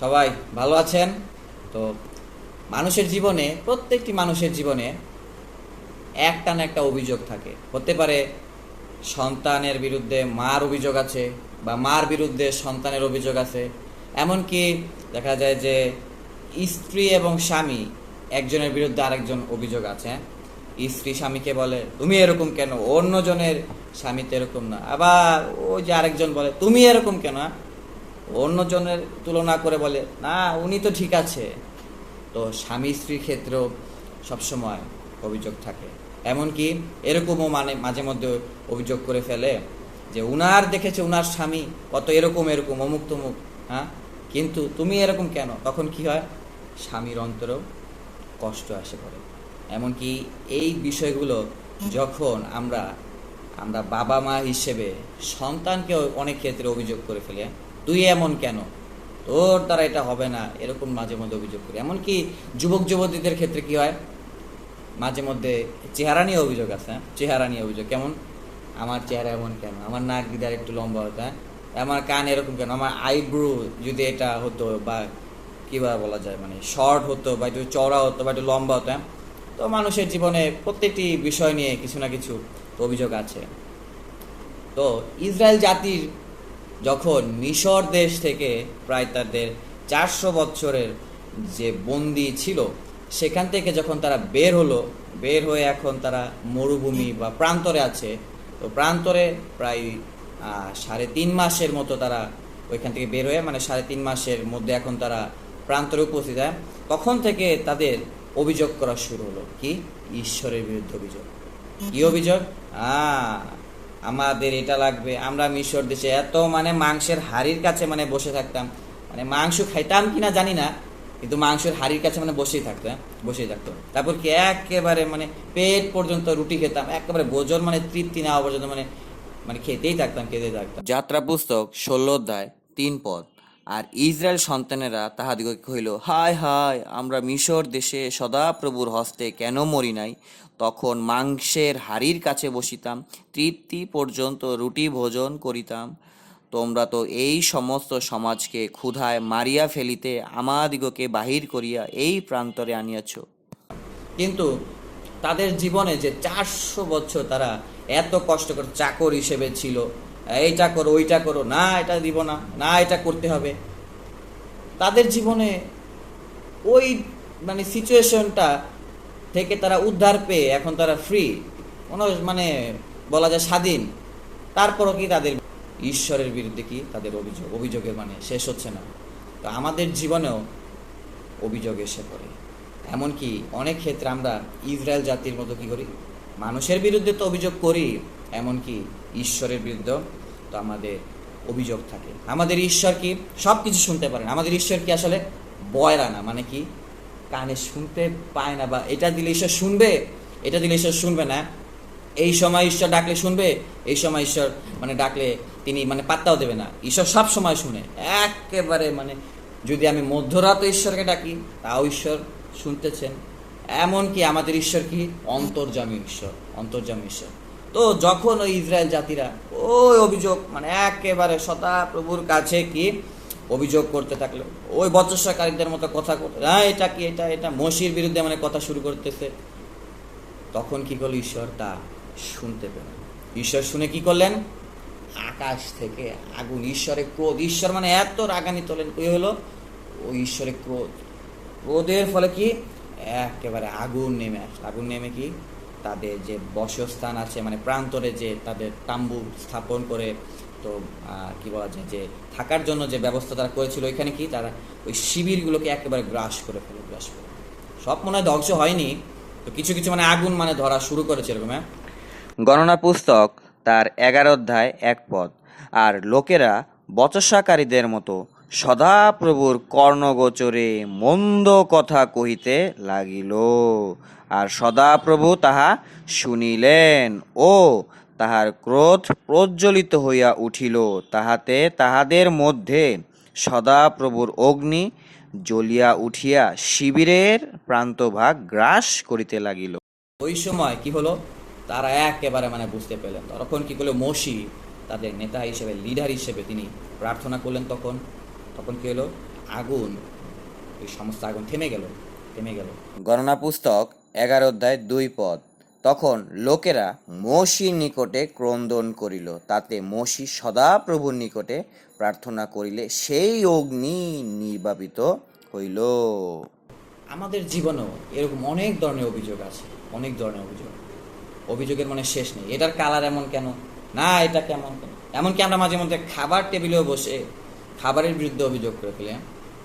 সবাই ভালো আছেন? তো মানুষের জীবনে, প্রত্যেকটি মানুষের জীবনে একটা না একটা অভিযোগ থাকে। হতে পারে সন্তানের বিরুদ্ধে মার অভিযোগ আছে বা মার বিরুদ্ধে সন্তানের অভিযোগ আছে। এমনকি দেখা যায় যে স্ত্রী এবং স্বামী একজনের বিরুদ্ধে আরেকজন অভিযোগ আছে? স্ত্রী স্বামীকে বলে, তুমি এরকম কেন? অন্যজনের স্বামী তো এরকম না। আবার ওই যে আরেকজন বলে, তুমি এরকম কেন? অন্যজনের তুলনা করে বলে, না, উনি তো ঠিক আছে। তো স্বামী স্ত্রীর ক্ষেত্রেও সবসময় অভিযোগ থাকে। এমনকি এরকমও মানে মাঝে মধ্যে অভিযোগ করে ফেলে যে, উনার দেখেছে, উনার স্বামী কত এরকম এরকম, অমুক, তমুক হ্যাঁ? কিন্তু তুমি এরকম কেন? তখন কি হয়? স্বামীর অন্তরেও কষ্ট আসে পড়ে। এমনকি এই বিষয়গুলো যখন আমরা আমরা বাবা মা হিসেবে সন্তানকে অনেক ক্ষেত্রে অভিযোগ করে ফেলি? তুই এমন কেন? তোর দ্বারা এটা হবে না, এরকম মাঝে মধ্যে অভিযোগ করি। এমনকি যুবক যুবতীদের ক্ষেত্রে কি হয়? মাঝে মধ্যে চেহারা নিয়ে অভিযোগ আছে হ্যাঁ? চেহারা নিয়ে অভিযোগ। কেমন? আমার চেহারা এমন কেন? আমার নাক দিদার একটু লম্বা হতো হ্যাঁ? আমার কান এরকম কেন? আমার আইব্রু যদি এটা হতো বা কীভাবে বলা যায় মানে শর্ট হতো বা একটু চওড়া হতো বা একটু লম্বা হতো হ্যাঁ? তো মানুষের জীবনে প্রত্যেকটি বিষয় নিয়ে কিছু না কিছু অভিযোগ আছে। তো ইসরায়েল জাতির যখন মিশর দেশ থেকে প্রায় তাদের চারশো বছরের যে বন্দি ছিল, সেখান থেকে যখন তারা বের হলো, বের হয়ে এখন তারা মরুভূমি বা প্রান্তরে আছে। তো প্রান্তরে প্রায় সাড়ে তিন মাসের মতো তারা ওইখান থেকে বের হয়ে মানে সাড়ে তিন মাসের মধ্যে এখন তারা প্রান্তরে উপস্থিত হয়। তখন থেকে তাদের অভিযোগ করা শুরু হলো কি? ঈশ্বরের বিরুদ্ধে অভিযোগ। কি অভিযোগ? আহ আমাদের এটা লাগবে। আমরা মিশর দেশে এত মানে মাংসের হাড়ির কাছে মানে বসে থাকতাম। মানে মাংস খাইতাম কিনা জানি না, কিন্তু মাংসের হাড়ির কাছে মানে বসেই থাকতাম বসে বসেই থাকতো তারপর কি একেবারে মানে পেট পর্যন্ত রুটি খেতাম, একেবারে ভোজন মানে তৃপ্তি না পর্যন্ত মানে মানে খেতেই থাকতাম খেতেই থাকতাম। যাত্রা পুস্তক ষোলো অধ্যায়, তিন পদ। আর ইসরায়েল সন্তানেরা তাহাদিগকে কহিল, হায় হায়, আমরা মিশর দেশে সদাপ্রভুর হস্তে কেন মরি নাই? তখন মাংসের হাড়ির কাছে বসিতাম, তৃপ্তি পর্যন্ত রুটি ভোজন করিতাম। তোমরা তো এই সমস্ত সমাজকে ক্ষুধায় মারিয়া ফেলিতে আমাদিগকে বাহির করিয়া এই প্রান্তরে আনিয়াছ। কিন্তু তাদের জীবনে যে চারশো বছর তারা এত কষ্ট করে চাকর হিসেবে ছিল এইটা করো, ওইটা করো, না, এটা দিব না না, এটা করতে হবে। তাদের জীবনে ওই মানে সিচুয়েশনটা থেকে তারা উদ্ধার পেয়ে এখন তারা ফ্রি কোনো মানে বলা যায় স্বাধীন। তারপরও কি তাদের ঈশ্বরের বিরুদ্ধে কি তাদের অভিযোগ, অভিযোগের মানে শেষ হচ্ছে না। তো আমাদের জীবনেও অভিযোগ এসে পড়ে। এমনকি অনেক ক্ষেত্রে আমরা ইসরায়েল জাতির মতো কি করি? মানুষের বিরুদ্ধে তো অভিযোগ করি এমনকি ঈশ্বরের বিরুদ্ধেও তো আমাদের অভিযোগ থাকে। আমাদের ঈশ্বর কি? সব কিছু শুনতে পারেন আমাদের ঈশ্বর কি আসলে বয়রা না? মানে কি? কানে শুনতে পায় না বা এটা দিলে ঈশ্বর শুনবে? এটা দিলে ঈশ্বর শুনবে না? এই সময় ঈশ্বর ডাকলে শুনবে? এই সময় ঈশ্বর মানে ডাকলে তিনি মানে পাত্তাও দেবে না। ঈশ্বর সব সময় শুনে। একেবারে মানে যদি আমি মধ্যরাত ঈশ্বরকে ডাকি, তাও ঈশ্বর শুনতেছেন। এমনকি আমাদের ঈশ্বর কি? অন্তর্জামী ঈশ্বর। অন্তর্জামী ঈশ্বর। তো যখন ওই ইসরায়েল জাতিরা ওই অভিযোগ মানে একেবারে সদা প্রভুর কাছে কি অভিযোগ করতে থাকল, ওই বচস্বাকারীদের মতো কথা হ্যাঁ এটা কি, এটা এটা মসির বিরুদ্ধে মানে কথা শুরু করতেছে? তখন কি করল ঈশ্বর? তা শুনতে পেল। ঈশ্বর শুনে কি করলেন? আকাশ থেকে আগুন ঈশ্বরের ক্রোধ, ঈশ্বর মানে এত রাগানি তোলেন কি হলো? ওই ঈশ্বরের ক্রোধ। ক্রোধের ফলে কি? একেবারে আগুন নেমে আসলো। আগুন নেমে কি? তাদের যে বসস্থান আছে মানে প্রান্তরে যে তাদের তাম্বু স্থাপন করে, তো কি বলা যায়, যে থাকার জন্য যে ব্যবস্থা তারা করেছিল ওইখানে কি তারা ওই শিবিরগুলোকে একেবারে গ্রাস করে ফেলে, গ্রাস করে সব মনে হয় ধ্বংস হয়নি, তো কিছু কিছু মানে আগুন মানে ধরা শুরু করেছে এরকম হ্যাঁ? গণনা পুস্তক তার এগারো অধ্যায় এক পদ। আর লোকেরা বচসাকারীদের মতো সদাপ্রভুর কর্ণগোচরে মন্দ কথা কহিতে লাগিল। আর সদাপ্রভু তাহা শুনিলেন ও তাহার ক্রোধ প্রজ্বলিত হইয়া উঠিল। তাহাতে তাহাদের মধ্যে সদাপ্রভুর অগ্নি জ্বলিয়া উঠিয়া শিবিরের প্রান্তভাগ গ্রাস করিতে লাগিল। ওই সময় কি হলো? তারা একেবারে মানে বুঝতে পেলেন। তখন কি করল মসি তাদের নেতা হিসেবে লিডার হিসেবে তিনি প্রার্থনা করলেন তখন? তখন কি হলো? আগুন এই সমস্ত আগুন থেমে গেল থেমে গেল। গণনা পুস্তক এগারো অধ্যায় দুই পদ। তখন লোকেরা মসির নিকটে ক্রন্দন করিল তাতে মসি সদাপ্রভুর নিকটে প্রার্থনা করিলে সেই অগ্নি নির্বাপিত হইল। আমাদের জীবনেও এরকম অনেক ধরনের অভিযোগ আছে অনেক ধরনের অভিযোগ। অভিযোগের মানে শেষ নেই। এটার কালার এমন কেন? না এটা কেমন? কেন এমনকি আমরা মাঝে মধ্যে খাবার টেবিলেও বসে খাবারের বিরুদ্ধে অভিযোগ করে ফেলি?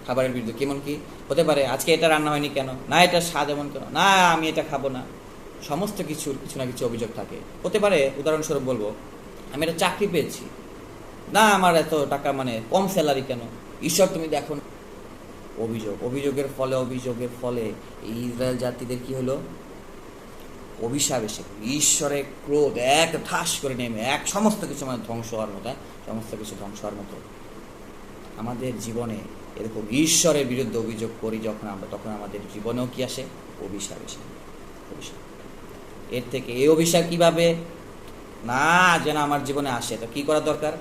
খাবারের বিরুদ্ধে কেমন কি? হতে পারে আজকে এটা রান্না হয়নি কেন? না, এটা স্বাদ এমন কেন? না, আমি এটা খাব না। সমস্ত কিছুর কিছু না কিছু অভিযোগ থাকে। হতে পারে, উদাহরণস্বরূপ বলব, আমি একটা চাকরি পেয়েছি। না, আমার এত টাকা মানে কম স্যালারি কেন? ঈশ্বর, তুমি দেখো অভিযোগ, অভিযোগের ফলে অভিযোগের ফলে এই ইসরায়েল জাতিদের কি হলো? অভিশাপ এসে। ঈশ্বরের ক্রোধ এক ঠাস করে নেমে, এক সমস্ত কিছু মানে ধ্বংস হওয়ার মতো হ্যাঁ? সমস্ত কিছু ধ্বংস হওয়ার মতো। আমাদের জীবনে এরকম ঈশ্বরের বিরুদ্ধে অভিযোগ করি যখন আমরা, তখন আমাদের জীবনেও কি আসে? অভিশাপ এসে অভিশাপ। এর থেকে এই অভিশাপ কীভাবে? না, যেন আমার জীবনে আসে। তো কি করা দরকার?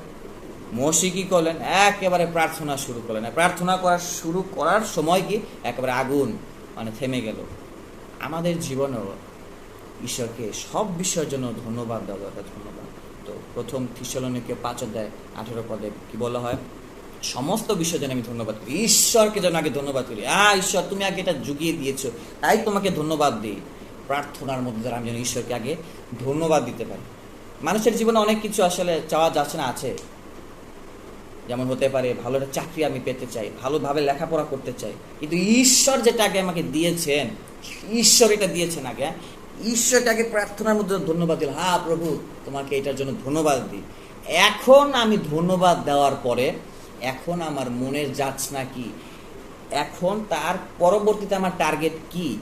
মসি কি করলেন, একেবারে প্রার্থনা শুরু করলেন। প্রার্থনা করা শুরু করার সময় কি? একেবারে আগুন মানে থেমে গেল। আমাদের জীবনেও ঈশ্বরকে সব বিষয়ের জন্য ধন্যবাদ দেওয়া দরকার, ধন্যবাদ। তো প্রথম থিসলনিকে পাঁচ অধ্যায় আঠেরো পদে কি বলা হয়? সমস্ত বিষয়ের জন্য আমি ধন্যবাদ করি। ঈশ্বরকে যেন আগে ধন্যবাদ করি। আ, ঈশ্বর, তুমি আগে এটা জুগিয়ে দিয়েছ, তাই তোমাকে ধন্যবাদ দিই। প্রার্থনার মধ্যে দ্বারা আমি যেন ঈশ্বরকে আগে ধন্যবাদ দিতে পারি। মানুষের জীবনে অনেক কিছু আসলে চাওয়া যাচ্ছে না, আছে। যেমন হতে পারে ভালো একটা চাকরি আমি পেতে চাই, ভালোভাবে লেখাপড়া করতে চাই। কিন্তু ঈশ্বর যেটা আগে আমাকে দিয়েছেন, ঈশ্বর এটা দিয়েছেন আগে হ্যাঁ? ঈশ্বরকে আগে প্রার্থনার মধ্যে ধন্যবাদ দিল হ্যাঁ প্রভু, তোমাকে এটার জন্য ধন্যবাদ দিই। এখন আমি ধন্যবাদ দেওয়ার পরে এখন আমার মনের যাচনা কি এখন তার পরবর্তীতে আমার টার্গেট কি?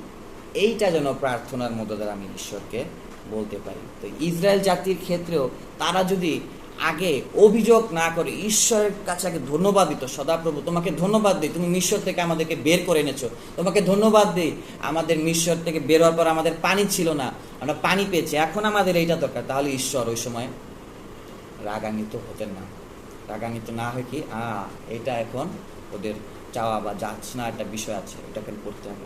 এইটা যেন প্রার্থনার মধ্যে দ্বারা আমি ঈশ্বরকে বলতে পারি। তো ইসরায়েল জাতির ক্ষেত্রেও তারা যদি আগে অভিযোগ না করে, ঈশ্বরের কাছে আগে ধন্যবাদ দিত, সদাপ্রভু তোমাকে ধন্যবাদ দিই, তুমি মিশর থেকে আমাদেরকে বের করে এনেছো, তোমাকে ধন্যবাদ দিই। আমাদের মিশর থেকে বের হওয়ার পর আমাদের পানি ছিল না, আমরা পানি পেয়েছি, এখন আমাদের এইটা দরকার। তাহলে ঈশ্বর ওই সময় রাগান্বিত হতেন না। রাগান্বিত না হয় কি, আ, এটা এখন ওদের চাওয়া বা যাচ্ছে না একটা বিষয় আছে, এটাকে করতে হবে।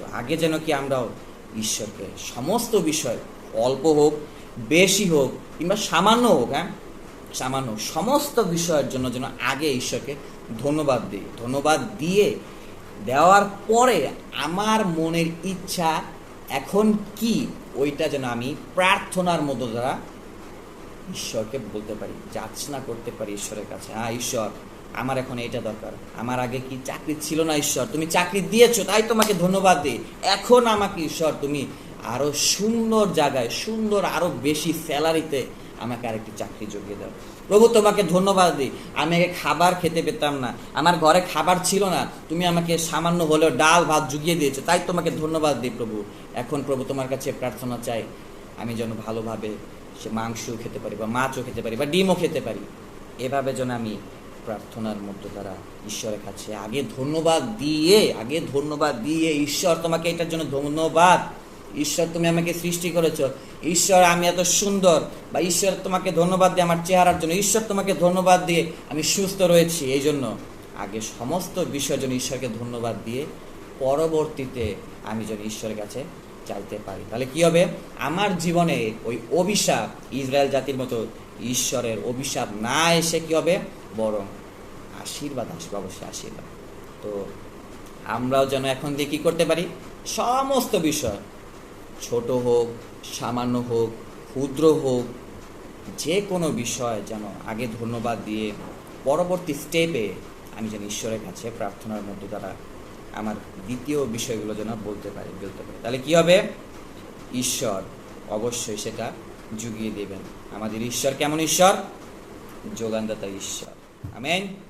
তো আগে যেন কি আমরাও ঈশ্বরকে সমস্ত বিষয়, অল্প হোক, বেশি হোক, কিংবা সামান্য হোক হ্যাঁ সামান্য সমস্ত বিষয়ের জন্য যেন আগে ঈশ্বরকে ধন্যবাদ দিই। ধন্যবাদ দিয়ে দেওয়ার পরে আমার মনের ইচ্ছা এখন কি, ওইটা যেন আমি প্রার্থনার মতো দ্বারা ঈশ্বরকে বলতে পারি, যাচনা করতে পারি ঈশ্বরের কাছে। হ্যাঁ ঈশ্বর, আমার এখন এটা দরকার। আমার আগে কি চাকরি ছিল না, ঈশ্বর? তুমি চাকরি দিয়েছ, তাই তোমাকে ধন্যবাদ দিই। এখন আমাকে, ঈশ্বর, তুমি আরও সুন্দর জায়গায়, সুন্দর, আরও বেশি স্যালারিতে আমাকে আরেকটি চাকরি জুগিয়ে দাও। প্রভু, তোমাকে ধন্যবাদ দিই। আমি আগে খাবার খেতে পেতাম না। আমার ঘরে খাবার ছিল না। তুমি আমাকে সামান্য হলেও ডাল, ভাত জুগিয়ে দিয়েছ, তাই তোমাকে ধন্যবাদ দিই প্রভু। এখন প্রভু, তোমার কাছে প্রার্থনা চাই, আমি যেন ভালোভাবে সে মাংসও খেতে পারি বা মাছও খেতে পারি বা ডিমও খেতে পারি। এভাবে যেন আমি প্রার্থনার মধ্য দ্বারা ঈশ্বরের কাছে আগে ধন্যবাদ দিয়ে, আগে ধন্যবাদ দিয়ে, ঈশ্বর তোমাকে এটার জন্য ধন্যবাদ। ঈশ্বর তুমি আমাকে সৃষ্টি করেছ। ঈশ্বর, আমি এত সুন্দর বা ঈশ্বর তোমাকে ধন্যবাদ দিয়ে আমার চেহারার জন্য, ঈশ্বর তোমাকে ধন্যবাদ দিয়ে আমি সুস্থ রয়েছি। এই জন্য আগে সমস্ত বিষয়ের জন্য ঈশ্বরকে ধন্যবাদ দিয়ে পরবর্তীতে আমি যেন ঈশ্বরের কাছে চাইতে পারি। তাহলে কি হবে? আমার জীবনে ওই অভিশাপ, ইসরায়েল জাতির মতো ঈশ্বরের অভিশাপ না এসে কি হবে? বরং আশীর্বাদ আসবে, অবশ্যই আশীর্বাদ। তো আমরাও যেন এখন দিয়ে কি করতে পারি? সমস্ত বিষয়, ছোট হোক, সামান্য হোক, ক্ষুদ্র হোক, যে কোনো বিষয় যেন আগে ধন্যবাদ দিয়ে পরবর্তী স্টেপে আমি যেন ঈশ্বরের কাছে প্রার্থনার মধ্য দ্বারা আমার দ্বিতীয় বিষয়গুলো যেন বলতে পারি বলতে পারি। তাহলে কি হবে? ঈশ্বর অবশ্যই সেটা যুগিয়ে দেবেন। আমাদের ঈশ্বর কেমন ঈশ্বর? যোগানদাতা ঈশ্বর। আমেন।